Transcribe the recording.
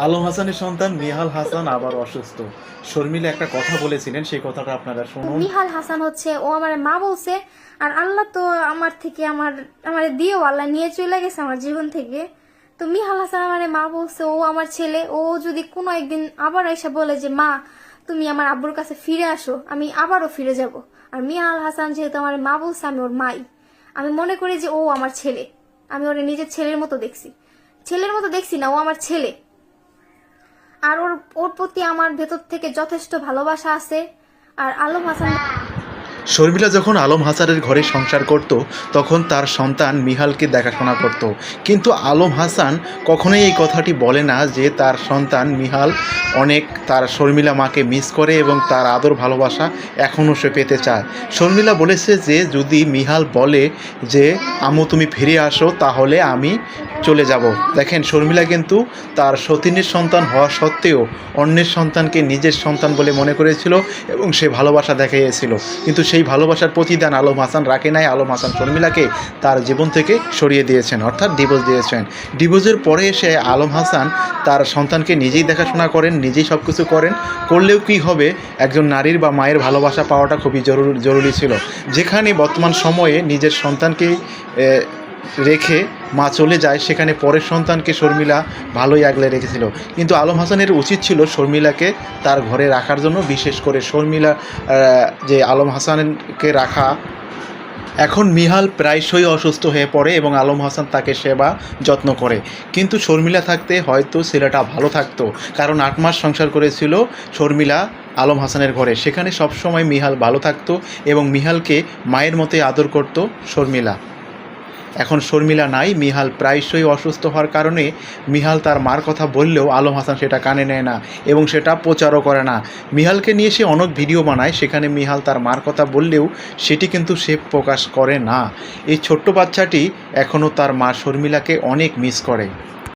আলম হাসানের সন্তান নিহাল হাসান আবার অসুস্থ। শর্মিলা একটা কথা বলেছিলেন, সেই কথাটা আপনারা শুনুন। নিহাল হাসান হচ্ছে, ও আমার মা বলছে, আর আল্লাহ তো আমার থেকে আমার আমার দিয়েও আল্লাহ নিয়ে চলে গেছে আমার জীবন থেকে। তো মিহাল হাসান আমার মা বলছে, ও আমার ছেলে, ও যদি কোনো একদিন আবার এসে বলে যে, মা, তুমি আমার আব্বুর কাছে ফিরে আসো, আমি আবারও ফিরে যাব। আর মিহাল হাসান যেহেতু আমার মা বলছে, আমি ওর মাই। আমি মনে করি যে, ও আমার ছেলে। আমি ওর নিজের ছেলের মতো দেখছি। ছেলের মতো দেখছি না, ও আমার ছেলে। আর ওর ওর প্রতি আমার ভেতর থেকে যথেষ্ট ভালোবাসা আছে। আর আলম হাসান শর্মিলা যখন আলম হাসানের ঘরে সংসার করত, তখন তার সন্তান মিহালকে দেখাশোনা করত। কিন্তু আলম হাসান কখনোই এই কথাটি বলে না যে তার সন্তান মিহাল অনেক তার শর্মিলা মাকে মিস করে এবং তার আদর ভালোবাসা এখনও সে পেতে চায়। শর্মিলা বলেছে যে, যদি মিহাল বলে যে আমু তুমি ফিরে আসো, তাহলে আমি চলে যাব। দেখেন, শর্মিলা কিন্তু তার সতীনের সন্তান হওয়া সত্ত্বেও অন্যের সন্তানকে নিজের সন্তান বলে মনে করেছিল এবং সে ভালোবাসা দেখিয়েছিল। কিন্তু সেই ভালোবাসার প্রতিদান আলম হাসান রাখে নাই। আলম হাসান শর্মিলাকে তার জীবন থেকে সরিয়ে দিয়েছেন, অর্থাৎ ডিভোর্স দিয়েছেন। ডিভোর্সের পরে এসে আলম হাসান তার সন্তানকে নিজেই দেখাশোনা করেন, নিজেই সব কিছু করেন। করলেও কি হবে? একজন নারীর বা মায়ের ভালোবাসা পাওয়াটা খুবই জরুরি জরুরি ছিল। যেখানে বর্তমান সময়ে নিজের সন্তানকে রেখে মা চলে যায়, সেখানে পরের সন্তানকে শর্মিলা ভালোই আগলে রেখেছিল। কিন্তু আলম হাসানের উচিত ছিল শর্মিলাকে তার ঘরে রাখার জন্য, বিশেষ করে শর্মিলা যে আলম হাসানকে রাখা। এখন মিহাল প্রায়শই অসুস্থ হয়ে পড়ে এবং আলম হাসান তাকে সেবা যত্ন করে। কিন্তু শর্মিলা থাকতে হয়তো ছেলেটা ভালো থাকতো, কারণ আট মাস সংসার করেছিল শর্মিলা আলম হাসানের ঘরে। সেখানে সবসময় মিহাল ভালো থাকতো এবং মিহালকে মায়ের মতোই আদর করত শর্মিলা। এখন শর্মিলা নাই, মিহাল প্রায়শই অসুস্থ হওয়ার কারণে মিহাল তার মার কথা বললেও আলম হাসান সেটা কানে নেয় না এবং সেটা প্রচারও করে না। মিহালকে নিয়ে সে অনেক ভিডিও বানায়, সেখানে মিহাল তার মার কথা বললেও সেটি কিন্তু সে প্রকাশ করে না। এই ছোট্ট বাচ্চাটি এখনও তার মা শর্মিলাকে অনেক মিস করে।